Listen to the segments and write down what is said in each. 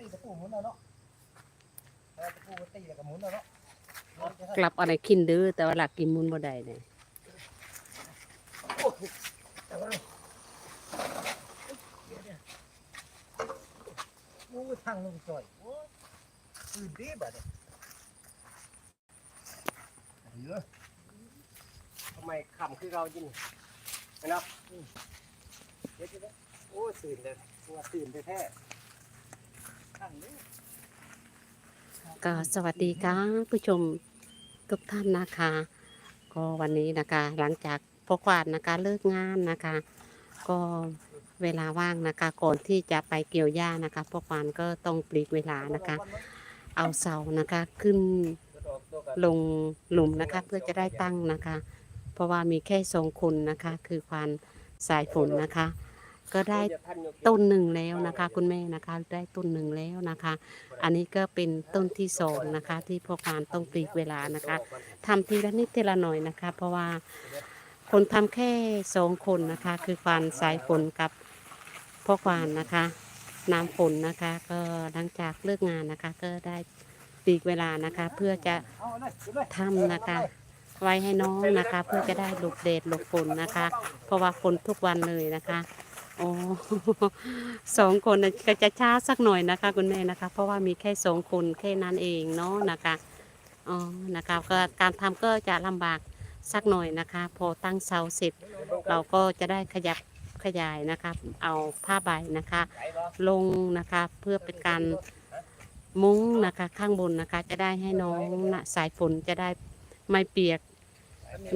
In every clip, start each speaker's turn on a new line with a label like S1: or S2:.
S1: คอยก็ตีตะปูหมุนเอาเนาะเอาตะปูก็ตีแล้วก็หมุนเอาเนาะ
S2: กลับอะไรกินเด้อแต่ว่าหลักกินมุนบ่ได้เนี่ย
S1: โอ้ยทางลงจ่อยโอ้ยตื่นดีบัดเนี่ยเยอะ
S3: ทำไมขำคือเราจริงเนาะเดี๋ยวจะโอ้ตื่นเลยว่าตื่นแท้
S1: ทางนี้
S2: ก็สวัสดีค่ะผู้ชมทุกท่านนะคะ ก็วันนี้นะคะหลังจากพอควานนะคะเลิกงานนะคะ ก็เวลาว่างนะคะก่อนที่จะไปเกี่ยวหญ้านะคะพอควานก็ต้องปลีกเวลานะคะ เอาเสานะคะขึ้นลงหลุมนะคะเพื่อจะได้ตั้งนะคะ เพราะว่ามีแค่สองคนนะคะ คือควานสายฝนนะคะ ก็ได้ต้นหนึ่งแล้วนะคะ คุณแม่นะคะได้ต้นหนึ่งแล้วนะคะ อันนี้ก็เป็นต้นที่สองนะคะ ที่พ่อการต้องปลีกเวลานะคะทำทีละนิดทีละหน่อยนะคะ เพราะว่าคนทำแค่สองคนนะคะ คือควานสายฝนกับพ่อควานนะคะ น้ำฝนนะคะ ก็หลังจากเลิกงานนะคะ ก็ได้ปีกเวลานะคะ เพื่อจะ
S1: เอาเลยเอาเลย
S2: ทำนะคะ ไว้ให้น้องนะคะ เพื่อจะได้หลบแดดหลบฝนนะคะ เพราะว่าฝนทุกวันเลยนะคะ โอ้สองคนน่ะก็จะช้าสักหน่อยนะคะ คุณแม่นะคะ เพราะว่ามีแค่สองคนแค่นั้นเองเนาะนะคะอ๋อนะคะก็การทำก็จะลำบากสักหน่อยนะคะ พอตั้งเสาเสร็จ เราก็จะได้ขยับขยายนะคะเอาผ้าใบนะคะ ลงนะคะเพื่อเป็นการมุ้งนะคะข้างบนนะคะ จะได้ให้น้องนะสายฝนจะได้ไม่เปียก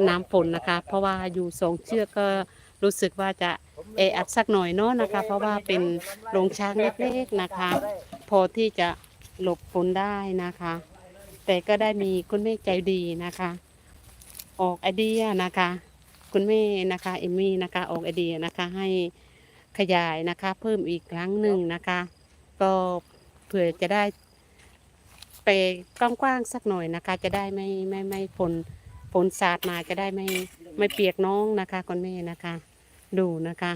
S2: น้ำฝนนะคะ เพราะว่าอยู่สองเชือกก็รู้สึกว่าจะ เออัดสักหน่อยเนาะนะคะ เพราะว่าเป็นโรงช้างเล็กๆนะคะ พอที่จะหลบฝนได้นะคะ แต่ก็ได้มีคุณแม่ใจดีนะคะ ออกไอเดียนะคะ คุณแม่นะคะเอมมี่นะคะออกไอเดียนะคะให้ขยายนะคะ เพิ่มอีกครั้งหนึ่งนะคะ ก็เผื่อจะได้ไปกว้างๆสักหน่อยนะคะ จะได้ไม่ไม่ไม่ฝนฝนสาดมาจะได้ไม่ไม่เปียกน้องนะคะคุณแม่นะคะ ดูนะคะ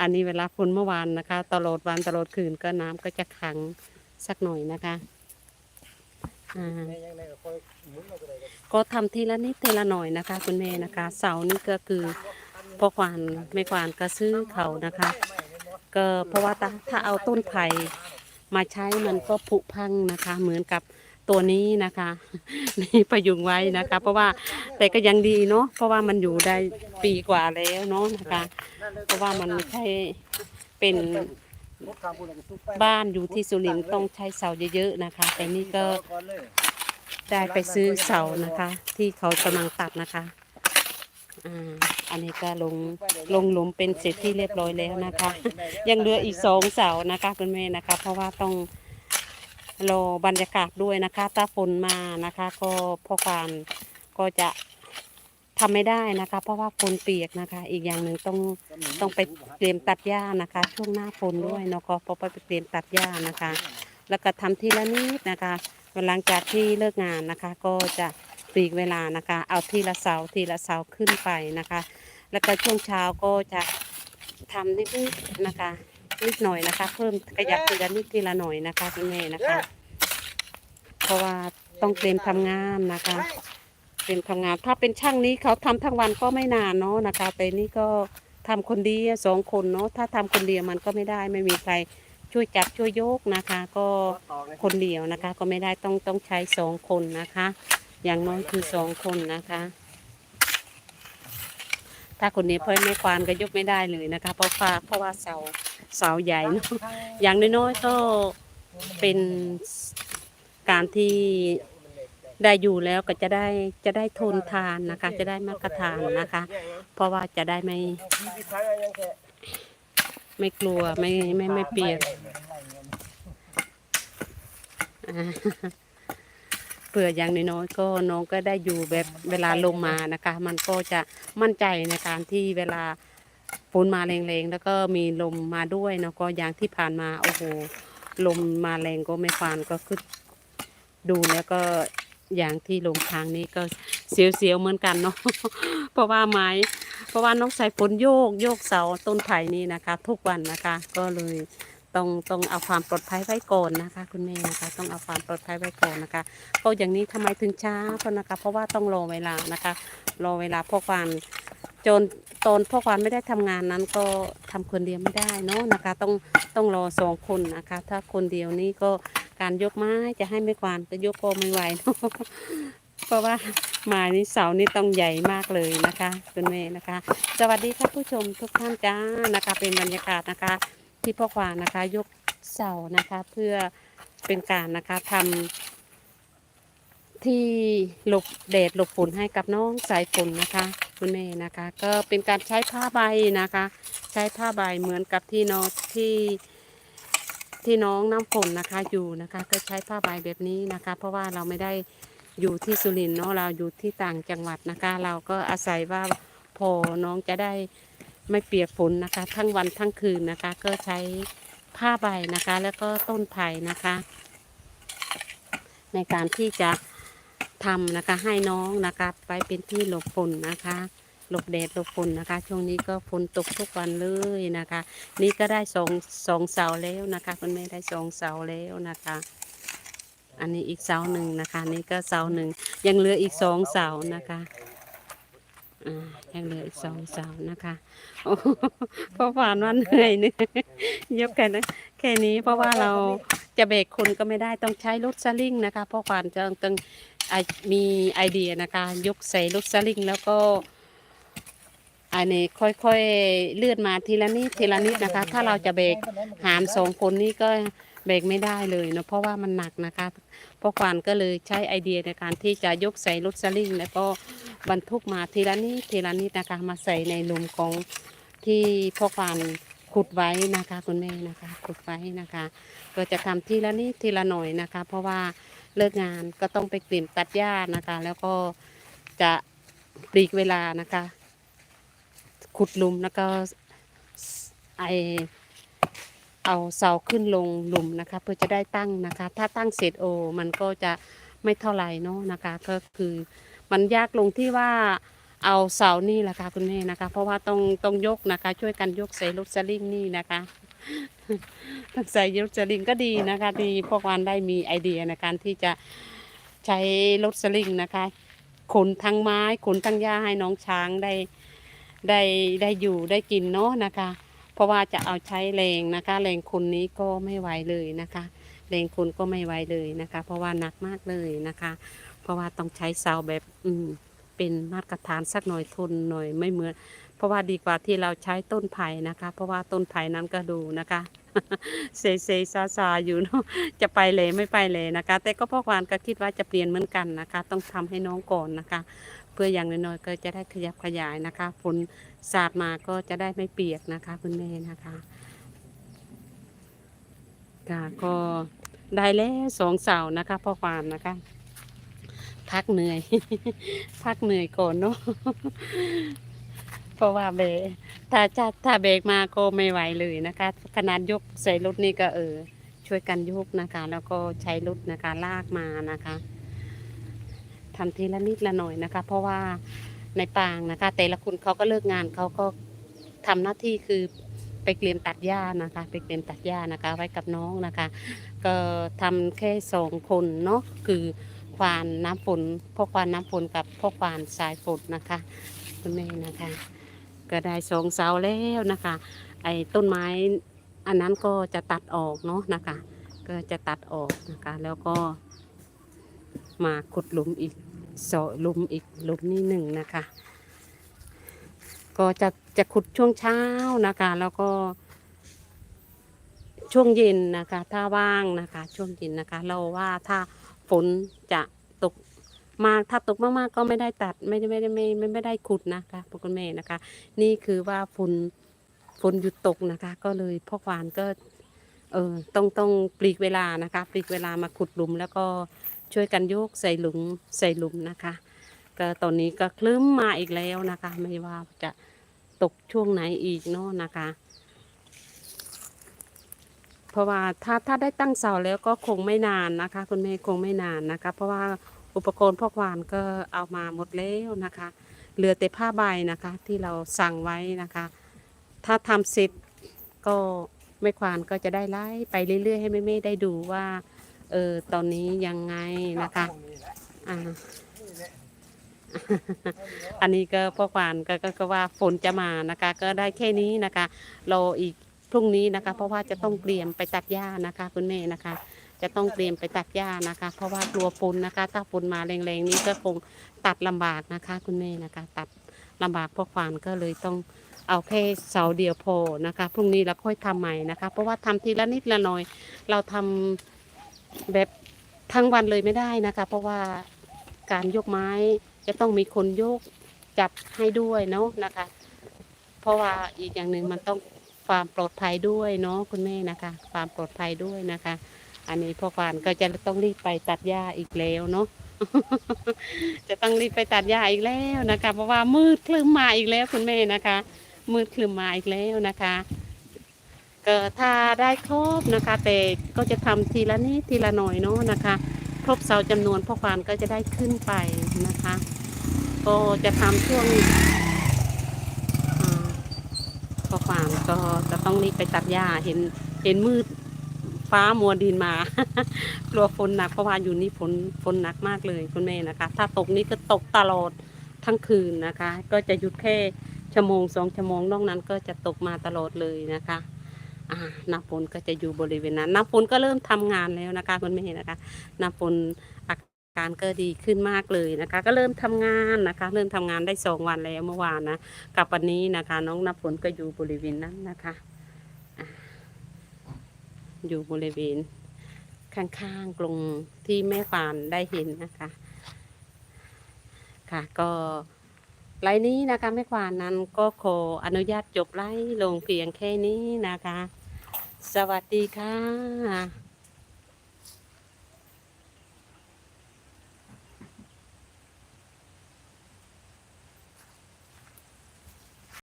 S2: อันนี้เวลาฝนเมื่อวานนะคะ ตลอดวันตลอดคืนก็น้ำก็จะขังสักหน่อยนะคะอ่า
S1: แม่ยังไงก็คอยหมุนเอาก็ได้ครับ
S2: ก็ทำทีละนิดทีละหน่อยนะคะ คุณแม่นะคะเสานี่ก็คือพ่อควานไม่ควานก็ซื้อเขานะคะ ก็เพราะว่าถ้าถ้าเอาต้นไผ่มาใช้มันก็ผุพังนะคะ เหมือนกับ ตัวนี้นะคะ นี่ประยุงไว้นะคะ เพราะว่าแต่ก็ยังดีเนาะเพราะว่ามันอยู่ได้ปีกว่าแล้วเนาะนะคะ เพราะว่ามันไม่ใช่เป็นบ้านอยู่ที่สุรินทร์ต้องใช้เสาเยอะๆนะคะ แต่นี่ก็ได้ไปซื้อเสานะคะ ที่เขากำลังตัดนะคะอันนี้ก็ลงลงหลุมเป็นเสร็จที่เรียบร้อยแล้วนะคะ ยังเหลืออีกสองเสานะคะคุณแม่นะคะ เพราะว่าต้อง รอบรรยากาศด้วยนะคะ ถ้าฝนมานะคะ ก็พ่อการก็จะทำไม่ได้นะคะ เพราะว่าฝนเปียกนะคะ อีกอย่างหนึ่งต้องต้องไปเตรียมตัดหญ้านะคะ ช่วงหน้าฝนด้วยเนาะก็พอไปเตรียมตัดหญ้านะคะ แล้วก็ทำทีละนิดนะคะหลังจากที่เลิกงานนะคะ ก็จะปลีกเวลานะคะ เอาทีละเสาทีละเสาขึ้นไปนะคะ แล้วก็ช่วงเช้าก็จะทำนิดๆนะคะ นิดหน่อยนะคะ เพิ่มขยับทีละนิดทีละหน่อยนะคะคุณแม่นะคะ เพราะว่าต้องเตรียมทำงานนะคะเตรียมทำงาน ถ้าเป็นช่างนี้เขาทำทั้งวันก็ไม่นานเนาะนะคะแต่นี่ก็ทำคนเดียวสองคนเนาะถ้าทำคนเดียวมันก็ไม่ได้ไม่มีใครช่วยจับช่วยโยกนะคะ ก็คนเดียวนะคะ ก็ไม่ได้ต้องต้องใช้สองคนนะคะ อย่างน้อยคือสองคนนะคะ ถ้าคนนี้เพิ่มไม่ควานก็ยกไม่ได้เลยนะคะ เพราะว่าเพราะว่าเสาเสาใหญ่เนอะอย่างน้อยๆก็เป็นการที่ได้อยู่แล้วก็จะได้จะได้ทนทานนะคะ จะได้มาตรฐานนะคะ เพราะว่าจะได้ไม่ ไม่กลัวไม่ไม่ไม่เปียกอ่า เผื่ออย่างน้อยๆก็น้องก็ได้อยู่แบบเวลาลมมานะคะ มันก็จะมั่นใจในการที่เวลาฝนมาแรงๆแล้วก็มีลมมาด้วยเนาะก็อย่างที่ผ่านมาโอ้โหลมมาแรงก็ไม่ควานก็คือดูแล้วก็อย่างที่ลงทางนี้ก็เสียวๆเหมือนกันเนาะ เพราะว่าไม้ เพราะว่าน้องสายฝนโยกโยกเสาต้นไผ่นี่นะคะ ทุกวันนะคะ ก็เลย ต้องต้องเอาความปลอดภัยไว้ก่อนนะคะ คุณแม่นะคะ ต้องเอาความปลอดภัยไว้ก่อนนะคะก็อย่างนี้ทำไมถึงช้าเพราะนะคะ เพราะว่าต้องรอเวลานะคะรอเวลาพวกวานจนตอนพวกวานไม่ได้ทำงานนั้นก็ทำคนเดียวไม่ได้เนาะนะคะ ต้องต้องรอสองคนนะคะ ถ้าคนเดียวนี่ก็การยกไม้จะให้ไม่กวานก็ยกก็ไม่ไหวเนาะเพราะว่าไม้นี้เสานี่ต้องใหญ่มากเลยนะคะคุณแม่นะคะ สวัสดีท่านผู้ชมทุกท่านจ้านะคะ เป็นบรรยากาศนะคะ ที่พ่อควานนะคะ ยกเสานะคะ เพื่อเป็นการนะคะทำที่หลบแดดหลบฝนให้กับน้องสายฝนนะคะคุณแม่นะคะ ก็เป็นการใช้ผ้าใบนะคะ ใช้ผ้าใบเหมือนกับที่น้องที่ที่น้องน้ำฝนนะคะอยู่นะคะ ก็ใช้ผ้าใบแบบนี้นะคะ เพราะว่าเราไม่ได้อยู่ที่สุรินทร์เนาะเราอยู่ที่ต่างจังหวัดนะคะ เราก็อาศัยว่าพอน้องจะได้ ไม่เปียกฝนนะคะ ทั้งวันทั้งคืนนะคะ ก็ใช้ผ้าใบนะคะ แล้วก็ต้นไผ่นะคะ ในการที่จะทำนะคะให้น้องนะคะไปเป็นที่หลบฝนนะคะหลบแดดหลบฝนนะคะ ช่วงนี้ก็ฝนตกทุกวันเลยนะคะ นี่ก็ได้สองสองเสาแล้วนะคะคุณแม่ได้สองเสาแล้วนะคะ อันนี้อีกเสาหนึ่งนะคะ นี่ก็เสาหนึ่งยังเหลืออีกสองเสานะคะ อ่ายังเหลืออีกสองเสานะคะโอ้โหเพราะผ่านวันเหนื่อยเนี่ยยกแค่นั้แค่นี้เพราะว่าเราจะเบรกคนก็ไม่ได้ต้องใช้รถสลิงนะคะเพราะผ่านจะต้องไอมีไอเดียนะคะ ยกใส่รถสลิงแล้วก็อันนี้ค่อยๆเลื่อนมาทีละนิดทีละนิดนะคะ ถ้าเราจะเบรกหารสองคนนี้ก็เบรกไม่ได้เลยเนอะเพราะว่ามันหนักนะคะพราะควานก็เลยใช้ไอเดียในการที่จะยกใส่รถสลิงแล้วก็ บรรทุกมาทีละนิดทีละนิดนะคะ มาใส่ในหลุมของที่พ่อควานขุดไว้นะคะ คุณแม่นะคะขุดไว้นะคะ ก็จะทำทีละนิดทีละหน่อยนะคะ เพราะว่าเลิกงานก็ต้องไปกลิ่นตัดหญ้านะคะ แล้วก็จะปลีกเวลานะคะ ขุดหลุมแล้วก็ไอเอาเสาขึ้นลงหลุมนะคะ เพื่อจะได้ตั้งนะคะ ถ้าตั้งเสร็จโอ มันก็จะไม่เท่าไหร่เนาะนะคะ ก็คือ มันยากลงที่ว่าเอาเสานี่แหละค่ะคุณแม่นะคะ เพราะว่าต้องต้องยกนะคะ ช่วยกันยกใส่รถสลิงนี่นะคะต้องใส่รถสลิงก็ดีนะคะที่พวกวันได้มีไอเดียในการที่จะใช้รถสลิงนะคะขนทั้งไม้ขนทั้งหญ้าให้น้องช้างได้ได้ได้อยู่ได้กินเนาะนะคะ เพราะว่าจะเอาใช้แรงนะคะแรงคนนี้ก็ไม่ไหวเลยนะคะแรงคนก็ไม่ไหวเลยนะคะ เพราะว่าหนักมากเลยนะคะ ราะว่าต้องใช้เสาแบบอืมเป็นมาตรฐานสักหน่อยทนหน่อยไม่เหมือน เพราะว่าดีกว่าที่เราใช้ต้นไผ่นะคะ เพราะว่าต้นไผ่นั้นก็ดูนะคะเซเซซาซาอยู่เนาะจะไปเลยไม่ไปเลยนะคะ แต่ก็พ่อควานก็คิดว่าจะเปลี่ยนเหมือนกันนะคะ ต้องทำให้น้องก่อนนะคะ เพื่ออย่างน้อยๆก็จะได้ขยับขยายนะคะฝนสาดมาก็จะได้ไม่เปียกนะคะคุณแม่นะคะค่ะก็ได้แล้วสองเสานะคะพ่อควานนะคะ พักเหนื่อย พักเหนื่อยก่อนเนาะเพราะว่าเบรกถ้าจะถ้าเบรกมาก็ไม่ไหวเลยนะคะ ขนาดยกใส่รถนี่ก็เออ ช่วยกันยกนะคะ แล้วก็ใช้รถนะคะลากมานะคะทำทีละนิดละหน่อยนะคะ เพราะว่าในปางนะคะ แต่ละคนเขาก็เลิกงานเขาก็ทำหน้าที่คือไปเกลียมตัดหญ้านะคะ ไปเกลียมตัดหญ้านะคะ ไว้กับน้องนะคะ ก็ทำแค่สองคนเนาะคือ ควานน้ำฝนพ่อควานน้ำฝนกับพ่อควานสายฝนนะคะคุณแม่นะคะ ก็ได้สองเสาแล้วนะคะ ไอ้ต้นไม้อันนั้นก็จะตัดออกเนาะนะคะ ก็จะตัดออกนะคะ แล้วก็มาขุดหลุมอีกสองหลุมอีกหลุมนี่หนึ่งนะคะ ก็จะจะขุดช่วงเช้านะคะ แล้วก็ช่วงเย็นนะคะ ถ้าว่างนะคะ ช่วงเย็นนะคะ เราว่าถ้า ฝนจะตกมากถ้าตกมากๆก็ไม่ได้ตัดไม่ได้ไม่ได้ไม่ไม่ไม่ได้ขุดนะคะพวกคุณแม่นะคะ นี่คือว่าฝนฝนหยุดตกนะคะ ก็เลยพ่อควานก็เออต้องต้องปลีกเวลานะคะปลีกเวลามาขุดหลุม แล้วก็ช่วยกันโยกใส่หลุมใส่หลุมนะคะก็ตอนนี้ก็คลื้มมาอีกแล้วนะคะ ไม่ว่าจะตกช่วงไหนอีกเนาะนะคะ เพราะว่าถ้าถ้าได้ตั้งเสาแล้วก็คงไม่นานนะคะ คุณแม่คงไม่นานนะคะ เพราะว่าอุปกรณ์พอกวานก็เอามาหมดแล้วนะคะ เหลือแต่ผ้าใบนะคะที่เราสั่งไว้นะคะ ถ้าทำเสร็จก็แม่ควานก็จะได้ไล่ไปเรื่อยๆ ให้แม่ๆได้ดูว่าเออตอนนี้ยังไงนะคะอ่าอันนี้ก็พ่อควานก็ก็ก็ว่าฝนจะมานะคะ ก็ได้แค่นี้นะคะรออีก พรุ่งนี้นะคะ เพราะว่าจะต้องเตรียมไปตัดหญ้านะคะ คุณแม่นะคะ จะต้องเตรียมไปตัดหญ้านะคะ เพราะว่ากลัวฝนนะคะ ถ้าฝนมาแรงๆนี้ก็คงตัดลำบากนะคะ คุณแม่นะคะ ตัดลำบากพ่อควานก็เลยต้องเอาแค่เสาเดียวพอนะคะพรุ่งนี้เราค่อยทำใหม่นะคะ เพราะว่าทำทีละนิดละหน่อย เราทำแบบทั้งวันเลยไม่ได้นะคะ เพราะว่าการยกไม้จะต้องมีคนยกจับให้ด้วยเนาะนะคะ เพราะว่าอีกอย่างหนึ่งมันต้อง ความปลอดภัยด้วยเนาะคุณแม่นะคะ ความปลอดภัยด้วยนะคะ อันนี้พ่อควานก็จะต้องรีบไปตัดหญ้าอีกแล้วเนาะจะต้องรีบไปตัดหญ้าอีกแล้วนะคะ เพราะว่ามืดคลึ้มมาอีกแล้วคุณแม่นะคะ มืดคลึ้มมาอีกแล้วนะคะก็ถ้าได้ครบนะคะ แต่ก็จะทำทีละนิดทีละหน่อยเนาะนะคะ ครบเสาจำนวนพ่อควานก็จะได้ขึ้นไปนะคะ ก็จะทำช่วง พ่อควานก็จะต้องรีบไปตัดหญ้าเห็นเห็นมืดฟ้ามัวดินมา กลัวฝนหนักเพราะว่าอยู่นี่ฝนฝนหนักมากเลยคุณแม่นะคะ ถ้าตกนี่ก็ตกตลอดทั้งคืนนะคะ ก็จะหยุดแค่ชั่วโมงสองชั่วโมงนอกนั้นก็จะตกมาตลอดเลยนะคะน้ำฝนก็จะอยู่บริเวณนั้นน้ำฝนก็เริ่มทำงานแล้วนะคะคุณแม่นะคะน้ำฝนอาก การก็ดีขึ้นมากเลยนะคะ ก็เริ่มทำงานนะคะ เริ่มทำงานได้สองวันแล้วเมื่อวานนะกับวันนี้นะคะ น้องน้ำฝนก็อยู่บริเวณนั้นนะคะอยู่บริเวณข้างๆกรงที่แม่ฟานได้เห็นนะคะ ค่ะก็ไลน์นี้นะคะแม่ควานนั้นก็ขออนุญาตจบไลน์ลงเพียงแค่นี้นะคะ สวัสดีค่ะ